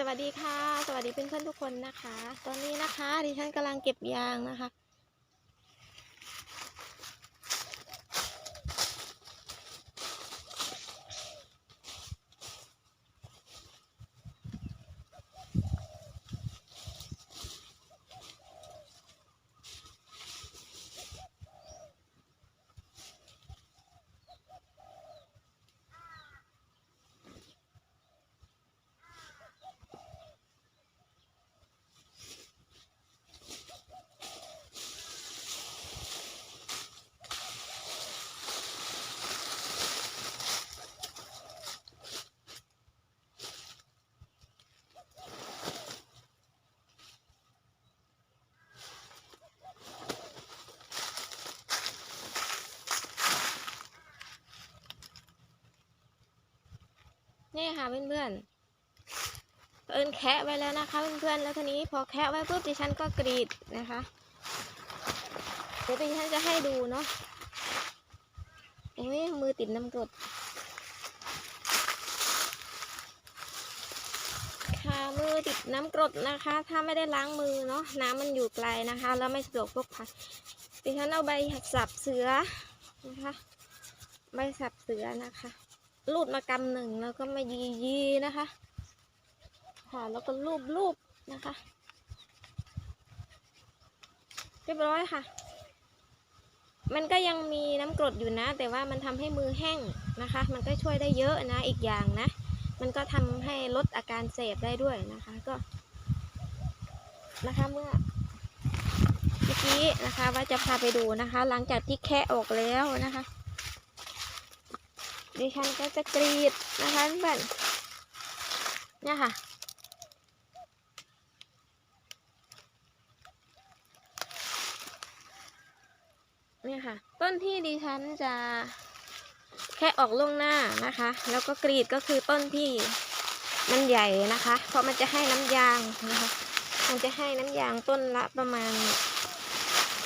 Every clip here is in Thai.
สวัสดีค่ะ สวัสดีเพื่อนๆทุกคนนะคะ ตอนนี้นะคะดิฉันกำลังเก็บยางนะคะ นี่ค่ะเพื่อนๆเอิญแคะไว้แล้วนะคะเพื่อนๆแล้วทีนี้พอแคะไว้ปุ๊บดิฉันก็กรีดนะคะ เดี๋ยวดิฉันจะให้ดูเนาะโอ้ยมือติดน้ำกรดค่ะมือติดน้ำกรดนะคะ ถ้าไม่ได้ล้างมือเนาะน้ำมันอยู่ไกลนะคะ แล้วไม่สะดวกพกพาดิฉันเอาใบสับเสือนะคะ ใบสับเสือนะคะ รูดมากำหนึ่งแล้วก็มายียีนะคะ ค่ะแล้วก็รูปรูปนะคะเรียบร้อยค่ะ มันก็ยังมีน้ำกรดอยู่นะ แต่ว่ามันทำให้มือแห้งนะคะ มันก็ช่วยได้เยอะนะอีกอย่างนะ มันก็ทำให้ลดอาการเสพได้ด้วยนะคะก็ นะคะเมื่อเมื่อกี้นะคะว่าจะพาไปดูนะคะ หลังจากที่แคะออกแล้วนะคะ ดิฉันก็จะกรีดนะคะเพื่อนเนี่ยค่ะเนี่ยค่ะ ต้นที่ดิฉันจะแค่ออกล่วงหน้านะคะ แล้วก็กรีดก็คือต้นที่มันใหญ่นะคะ เพราะมันจะให้น้ำยางนะคะ มันจะให้น้ำยางต้นละประมาณ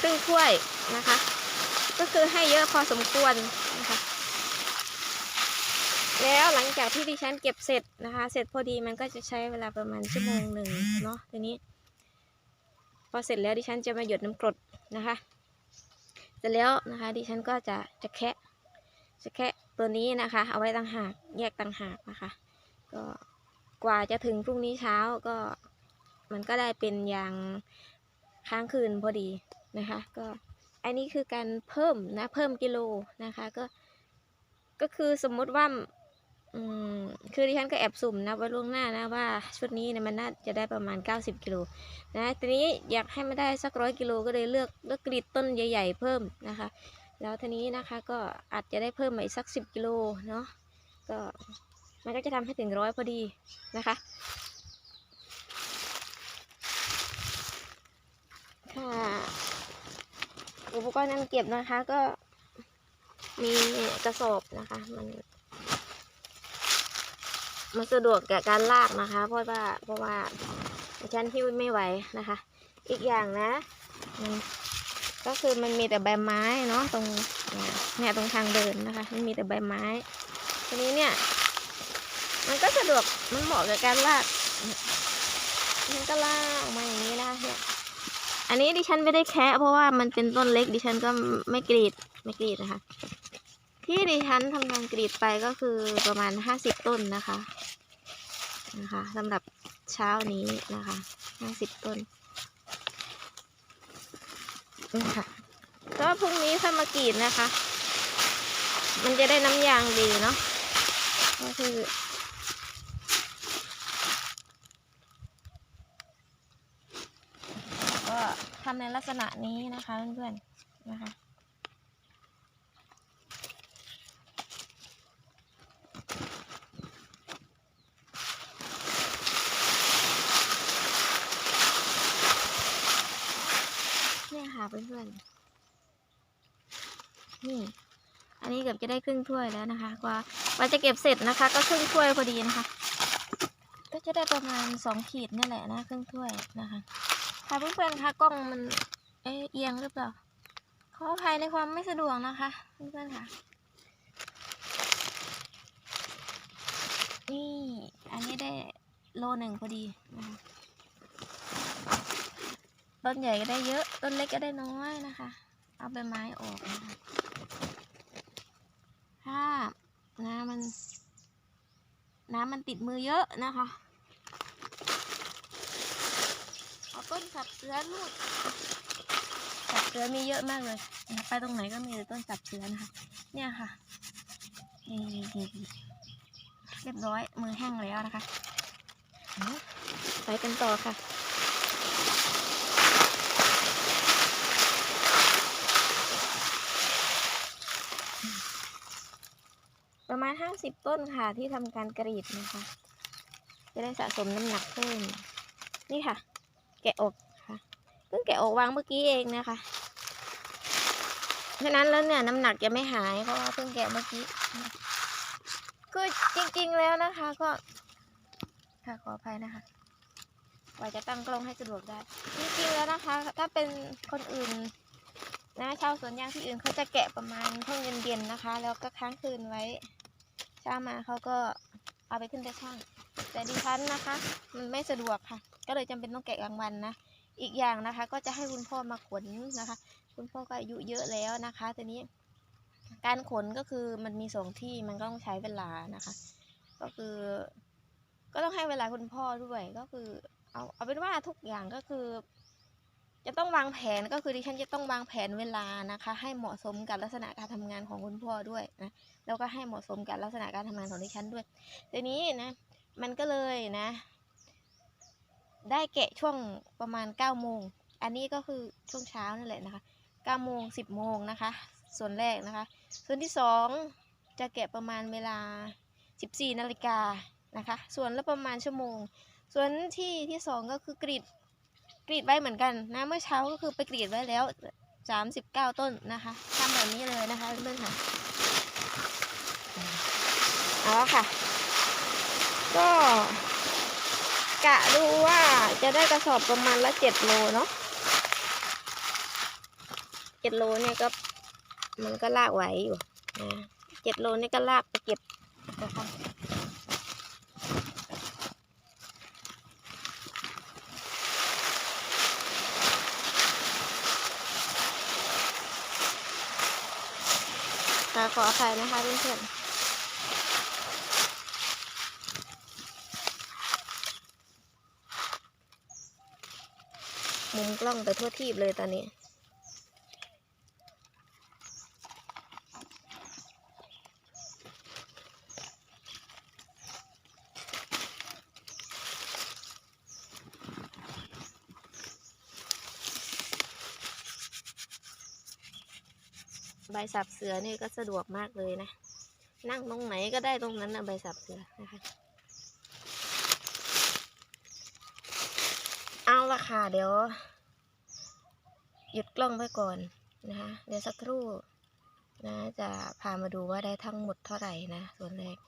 ครึ่งถ้วยนะคะ ก็คือให้เยอะพอสมควรนะคะ แล้วหลังจากที่ดิฉันเก็บเสร็จนะคะ เสร็จพอดีมันก็จะใช้เวลาประมาณชั่วโมงหนึ่งเนาะทีนี้ พอเสร็จแล้วดิฉันจะมาหยดน้ำกรดนะคะ เสร็จแล้วนะคะ ดิฉันก็จะจะแคะจะแคะตัวนี้นะคะ เอาไว้ต่างหากแยกต่างหากนะคะ ก็กว่าจะถึงพรุ่งนี้เช้าก็มันก็ได้เป็นยางค้างคืนพอดีนะคะ ก็อันนี้คือการเพิ่มนะเพิ่มกิโลนะคะก็ก็คือสมมติว่า อืมคือดิฉันก็แอบสุ่มนะไว้ล่วงหน้านะว่าชุดนี้เนี่ยมันน่าจะได้ประมาณ 90กิโลนะทีนี้อยากให้มันได้สักร้อยกิโลก็เลยเลือกเลือกกรีดต้นใหญ่ๆเพิ่มนะคะ แล้วทีนี้นะคะก็อาจจะได้เพิ่มมาอีกสัก 10กิโลเนาะก็มันก็จะทำให้ถึงร้อยพอดีนะคะค่ะอุปกรณ์การเก็บนะคะก็มีกระสอบนะคะมัน มันสะดวกแก่การลากนะคะ เพราะว่าเพราะว่าดิฉันหิ้วไม่ไหวนะคะ อีกอย่างนะมันก็คือมันมีแต่ใบไม้เนาะตรงเนี่ยเนี่ยตรงทางเดินนะคะ มันมีแต่ใบไม้ ทีนี้เนี่ย มันก็สะดวกมันเหมาะกับการลากมันก็ลากมาอย่างนี้นะคะเนี่ยอันนี้ดิฉันไม่ได้แคะเพราะว่ามันเป็นต้นเล็กดิฉันก็ไม่กรีดไม่กรีดนะคะ ที่ดิฉันทำงานกรีดไปก็คือประมาณห้าสิบต้นนะคะนะคะสำหรับเช้านี้นะคะห้าสิบต้นนี่ค่ะก็พรุ่งนี้ถ้ามากรีดนะคะ มันจะได้น้ำยางดีเนาะก็คือก็ทำในลักษณะนี้นะคะเพื่อนๆนะคะ เนี่ยค่ะเพื่อนๆ นี่ อันนี้เกือบ จะได้ครึ่งถ้วยแล้วนะคะ กว่าว่าจะเก็บเสร็จนะคะ ก็ครึ่งถ้วยพอดีนะคะ ก็จะได้ประมาณสองขีดนี่แหละนะครึ่งถ้วยนะคะค่ะเพื่อนๆคะกล้องมันเอ๊เอียงหรือเปล่าขออภัยในความไม่สะดวกนะคะเพื่อนๆค่ะนี่อันนี้ได้โลหนึ่งพอดีนะคะต้นใหญ่ก็ได้เยอะ ต้นเล็กก็ได้น้อยนะคะ เอาใบไม้ออกนะคะ ถ้าน้ำมัน น้ำมันติดมือเยอะนะคะเอาต้นสับเสือลูกสับเสือมีเยอะมากเลย ไปตรงไหนก็มีแต่ต้นสับเสือนะคะ เนี่ยค่ะนี่เรียบร้อยมือแห้งแล้วนะคะ ไปกันต่อค่ะ ประ มาณห้าสิบต้นค่ะที่ทำการกรีดนะคะ จะได้สะสมน้ำหนักเพิ่ม นี่ค่ะ แกะอกค่ะ เพิ่งแกะอกวางเมื่อกี้เองนะคะฉะนั้นแล้วเนี่ยน้ำหนักจะไม่หายเพราะว่าเพิ่งแกะเมื่อกี้คือจริงๆแล้วนะคะก็ ค่ะขออภัยนะคะกว่าจะตั้งกล้องให้สะดวกได้ จริงๆแล้วนะคะ ถ้าเป็นคนอื่นนะชาวสวนยางที่อื่นเขาจะแกะประมาณช่วงเย็นๆนะคะ แล้วก็ค้างคืนไว้ ช้ามาเขาก็เอาไปขึ้นไปช่าง แต่ดิฉันนะคะ มันไม่สะดวกค่ะ ก็เลยจำเป็นต้องแกะกลางวันนะ อีกอย่างนะคะ ก็จะให้คุณพ่อมาขนนะคะ คุณพ่อก็อายุเยอะแล้วนะคะทีนี้ การขนก็คือมันมีสองที่มันก็ต้องใช้เวลานะคะ ก็คือ ก็ต้องให้เวลาคุณพ่อด้วยก็คือ เอาเอาเป็นว่าทุกอย่างก็คือ จะต้องวางแผนก็คือดิฉันจะต้องวางแผนเวลานะคะ ให้เหมาะสมกับลักษณะการทำงานของคุณพ่อด้วยนะแล้วก็ให้เหมาะสมกับลักษณะการทำงานของดิฉันด้วยทีนี้นะมันก็เลยนะ ได้แกะช่วงประมาณ9ก้าโมงอันนี้ก็คือช่วงเช้านั่นแหละนะคะ9ก้าโมงสิบโมงนะคะ ส่วนแรกนะคะ ส่วนที่สองจะแกะประมาณเวลา 14นาฬิกานะคะ ส่วนละประมาณชั่วโมง ส่วนที่ที่สองก็คือกรีด กรีดไว้เหมือนกันนะเมื่อเช้าก็คือไปกรีดไว้แล้ว 39 ต้นนะคะทำแบบนี้เลยนะคะเพื่อนๆค่ะเอาละค่ะ ก็กะดูว่าจะได้กระสอบประมาณละ7โลเนาะ7โลเนี่ยก็มันก็ลากไหวอยู่นะ7โลเนี่ยก็ลากไปเก็บนะคะ ขออภัยนะคะเพื่อนๆมุมกล้องไปทั่วทีบเลยตอนนี้ ใบสับเสือนี่ก็สะดวกมากเลยนะ นั่งตรงไหนก็ได้ตรงนั้นนะใบสับเสือนะคะ เอาละค่ะเดี๋ยว หยุดกล้องไว้ก่อนนะคะ เดี๋ยวสักครู่นะจะพามาดูว่าได้ทั้งหมดเท่าไหร่นะส่วนแรก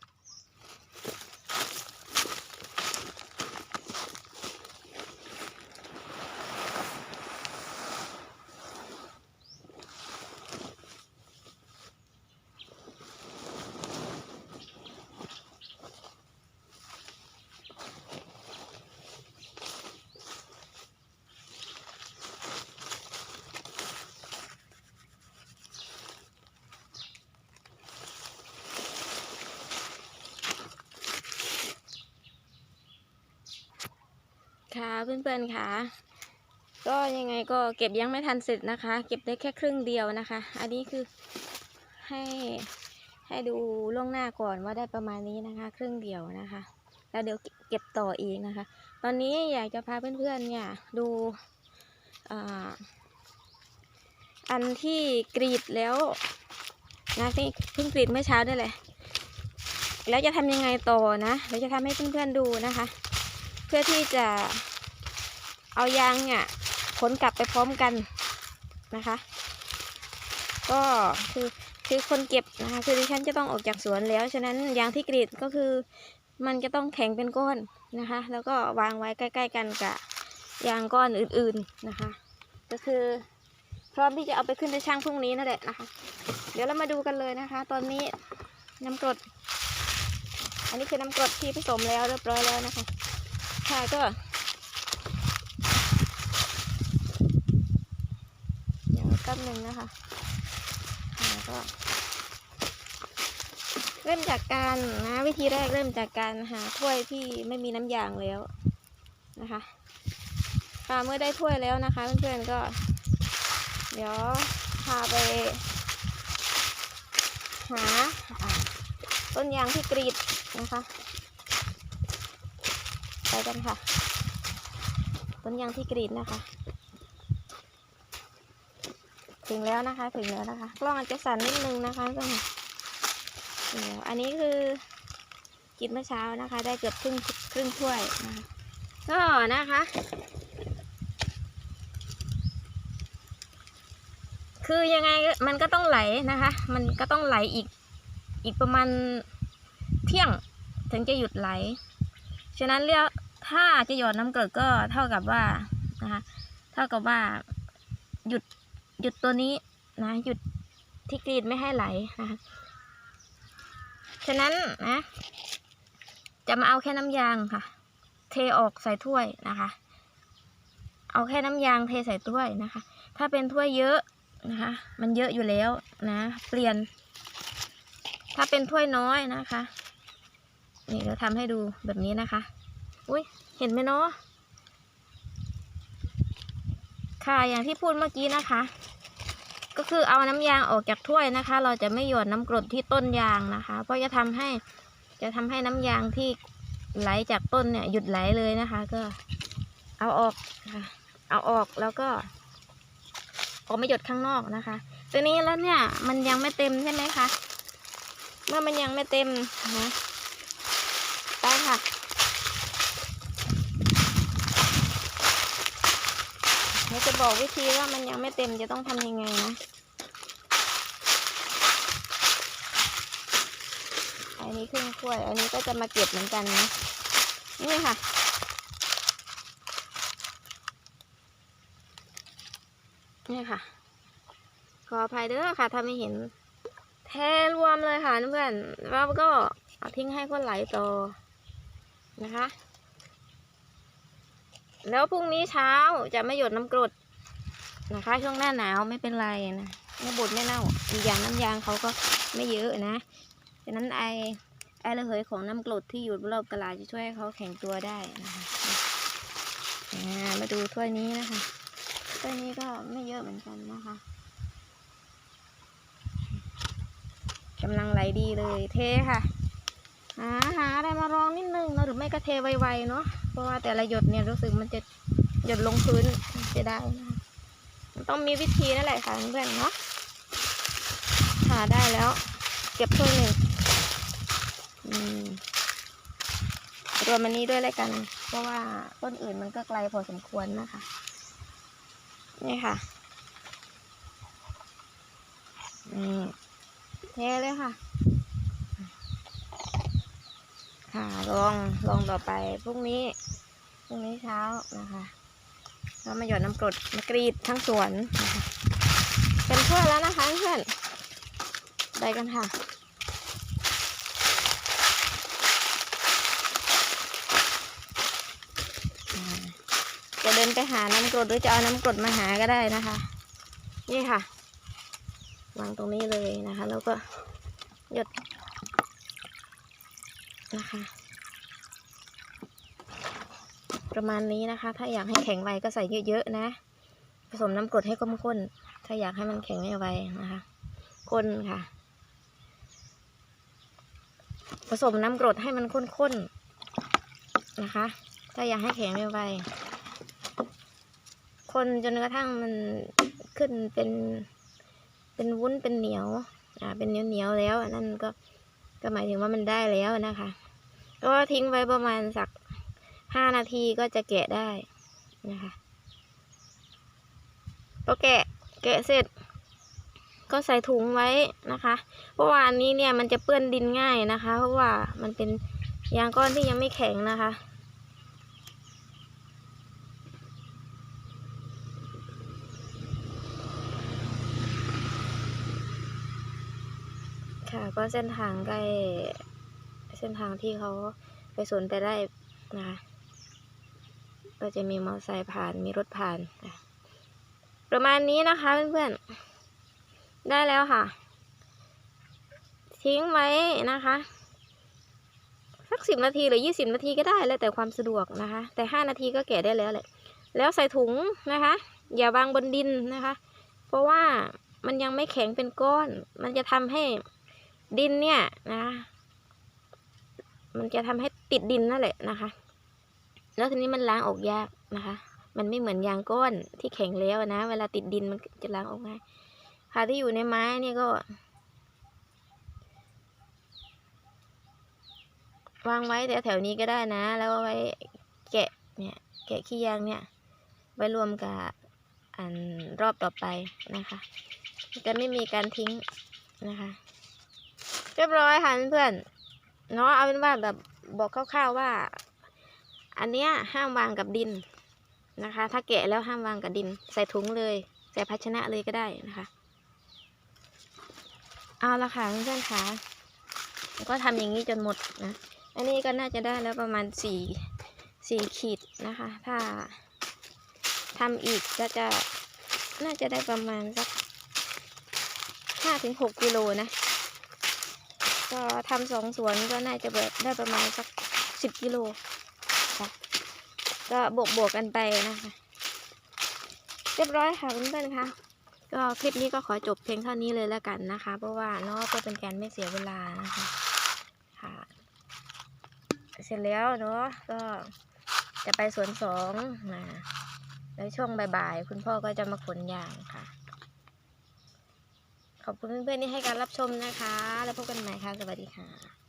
ค่ะเพื่อนๆค่ะ ก็ยังไงก็เก็บยังไม่ทันเสร็จนะคะ เก็บได้แค่ครึ่งเดียวนะคะ อันนี้คือให้ให้ดูล่วงหน้าก่อนว่าได้ประมาณนี้นะคะ ครึ่งเดียวนะคะ แล้วเดี๋ยวเก็บต่ออีกนะคะ ตอนนี้อยากจะพาเพื่อนๆเนี่ยดูอันที่กรีดแล้วนะที่เพิ่งกรีดเมื่อเช้าด้วยแหละแล้วจะทำยังไงต่อนะเดี๋ยวจะทำให้เพื่อนๆดูนะคะ เพื่อที่จะเอายางเนี่ยขนกลับไปพร้อมกันนะคะ ก็คือคือคนเก็บนะคะคือดิฉันจะต้องออกจากสวนแล้ว ฉะนั้นยางที่กรีดก็คือมันจะต้องแข็งเป็นก้อนนะคะ แล้วก็วางไว้ใกล้ ๆ กันกับยางก้อนอื่นๆนะคะ ก็คือพร้อมที่จะเอาไปขึ้นไปช่างพรุ่งนี้นั่นแหละนะคะ เดี๋ยวเรามาดูกันเลยนะคะ ตอนนี้น้ำกรด อันนี้คือน้ำกรดที่ผสมแล้วเรียบร้อยแล้วนะคะ ค่ะก็เดี๋ยวแป๊บหนึ่งนะคะค่ะก็เริ่มจากการนะวิธีแรกเริ่มจากการหาถ้วยที่ไม่มีน้ำยางแล้วนะคะค่ะเมื่อได้ถ้วยแล้วนะคะเพื่อนๆก็ เดี๋ยวพาไปหาอ่าต้นยางที่กรีดนะคะ ไปกันค่ะ ต้นยางที่กรีดนะคะ ถึงแล้วนะคะ ถึงแล้วนะคะ กล้องอาจจะสั่นนิดนึงนะคะเพื่อนถึงแล้วอันนี้คือกินเมื่อเช้านะคะ ได้เกือบครึ่งครึ่งถ้วยนะคะก็นะคะ คือยังไงมันก็ต้องไหลนะคะ มันก็ต้องไหลอีกอีกประมาณเที่ยงถึงจะหยุดไหล ฉะนั้นเรียก ถ้าจะหยอดน้ำเกลือก็เท่ากับว่านะคะ เท่ากับว่าหยุดหยุดตัวนี้นะหยุดที่กรีดไม่ให้ไหลนะคะฉะนั้นนะ จะมาเอาแค่น้ำยางค่ะ เทออกใส่ถ้วยนะคะ เอาแค่น้ำยางเทใส่ถ้วยนะคะ ถ้าเป็นถ้วยเยอะนะคะ มันเยอะอยู่แล้วนะ เปลี่ยน ถ้าเป็นถ้วยน้อยนะคะ นี่เราทำให้ดูแบบนี้นะคะ อุ้ย เห็นไหมเนาะค่ะอย่างที่พูดเมื่อกี้นะคะ ก็คือเอาน้ำยางออกจากถ้วยนะคะ เราจะไม่หยดน้ำกรดที่ต้นยางนะคะ เพราะจะทำให้จะทำให้น้ำยางที่ไหลจากต้นเนี่ยหยุดไหลเลยนะคะ ก็ เอาออกค่ะ เอาออกแล้วก็ออกไม่หยดข้างนอกนะคะตัวนี้แล้วเนี่ยมันยังไม่เต็มใช่ไหมคะเมื่อมันยังไม่เต็มนะไปค่ะ เดี๋ยวจะ บอกวิธีว่ามันยังไม่เต็มจะต้องทำยังไงนะอันนี้ครึ่งถ้วย อันนี้ก็จะมาเก็บเหมือนกันนะ นี่ค่ะ นี่ค่ะ ขออภัยเด้อค่ะ ถ้าไม่เห็น แทรวมเลยค่ะเพื่อนแล้วก็เอาทิ้งให้คนไหลต่อนะคะ แล้วพรุ่งนี้เช้าจะไม่หยดน้ำกรด นะคะ ช่วงหน้าหนาวไม่เป็นไรนะไม่บดไม่เน่าอีกอย่างน้ำยางเขาก็ไม่เยอะนะฉะนั้นไอไอระเหยของน้ำกรดที่อยู่รอบกระลาจะช่วยให้เขาแข็งตัวได้นะคะมาดูถ้วยนี้นะคะถ้วยนี้ก็ไม่เยอะเหมือนกันนะคะกำลังไหลดีเลยเทค่ะหาหาอะไรมารองนิดนึงเนอะหรือไม่ก็เทไวๆเนาะเพราะว่าแต่ละหยดเนี่ยรู้สึกมันจะหยดลงพื้นจะได้นะคะ ต้องมีวิธีนั่นแหละค่ะเพื่อนเนาะหาได้แล้ว เก็บถ้วยหนึ่งอืมรวมอันนี้ด้วยแล้วกัน เพราะว่าต้นอื่นมันก็ไกลพอสมควรนะคะ นี่ค่ะนี่เทเลยค่ะ ค่ะลองลองต่อไปพรุ่งนี้ พรุ่งนี้เช้านะคะ เรามาหยดน้ำกรดมากรีดทั้งสวนนะคะเป็นเพื่อนแล้วนะคะเพื่อนไปกันค่ะจะเดินไปหาน้ำกรดหรือจะเอาน้ำกรดมาหาก็ได้นะคะ นี่ค่ะ วางตรงนี้เลยนะคะ แล้วก็หยดนะคะ ประมาณนี้นะคะ ถ้าอยากให้แข็งไวก็ใส่เยอะๆนะ ผสมน้ำกรดให้ข้นๆถ้าอยากให้มันแข็งไวนะคะคนค่ะ ผสมน้ำกรดให้มันข้นๆนะคะ ถ้าอยากให้แข็งไวคนจนกระทั่งมันขึ้นเป็นเป็นวุ้นเป็นเหนียวอ่าเป็นเหนียวๆแล้วอันนั้นก็ก็หมายถึงว่ามันได้แล้วนะคะ ก็ทิ้งไว้ประมาณสัก ห้านาทีก็จะแกะได้นะคะพอแกะแกะเสร็จ ก็ใส่ถุงไว้นะคะ เพราะว่าอันนี้เนี่ยมันจะเปื้อนดินง่ายนะคะ เพราะว่ามันเป็นยางก้อนที่ยังไม่แข็งนะคะค่ะก็เส้นทางใกล้เส้นทางที่เขาไปสวนไปได้นะคะ ก็จะมีมอเตอร์ไซค์ผ่านมีรถผ่าน ประมาณนี้นะคะเพื่อนๆ ได้แล้วค่ะ ทิ้งไว้นะคะสักสิบนาทีหรือยี่สิบนาทีก็ได้แล้วแต่ความสะดวกนะคะ แต่ห้านาทีก็แกะได้แล้วแหละแล้วใส่ถุงนะคะ อย่าวางบนดินนะคะ เพราะว่ามันยังไม่แข็งเป็นก้อน มันจะทำให้ดินเนี่ยนะ มันจะทำให้ติดดินนั่นแหละนะคะ แล้วทีนี้มันล้างออกยากนะคะ มันไม่เหมือนยางก้อนที่แข็งแล้วนะ เวลาติดดินมันจะล้างออกง่ายค่ะที่อยู่ในไม้นี่ก็ วางไว้แถวๆนี้ก็ได้นะ แล้วก็ไว้แกะเนี่ยแกะขี้ยางเนี่ย ไว้รวมกับอันรอบต่อไปนะคะจะไม่มีการทิ้งนะคะ เรียบร้อยค่ะเพื่อนเนาะเอาเป็นว่าแบบบอกคร่าวๆว่า อันเนี้ยห้ามวางกับดินนะคะ ถ้าแกะแล้วห้ามวางกับดิน ใส่ถุงเลย ใส่ภาชนะเลยก็ได้นะคะ เอาละค่ะเพื่อนๆค่ะก็ทำอย่างนี้จนหมดนะ อันนี้ก็น่าจะได้แล้วประมาณสี่สี่ขีดนะคะ ถ้าทำอีกก็จะน่าจะได้ประมาณสักห้าถึงหกกิโลนะ ก็ทำสองสวนก็น่าจะแบบได้ประมาณสักสิบกิโล คะก็บวกบวกๆกันไปนะคะ เรียบร้อยค่ะเพื่อนๆค่ะก็คลิปนี้ก็ขอจบเพียงเท่านี้เลยแล้วกันนะคะ เพราะว่าเนาะก็เป็นการไม่เสียเวลานะคะค่ะ เสร็จแล้วเนาะก็จะไปสวนสองนะแล้วช่วงบ่ายๆคุณพ่อก็จะมาขนยางค่ะ ขอบคุณเพื่อนๆที่ให้การรับชมนะคะ แล้วพบกันใหม่ค่ะ สวัสดีค่ะ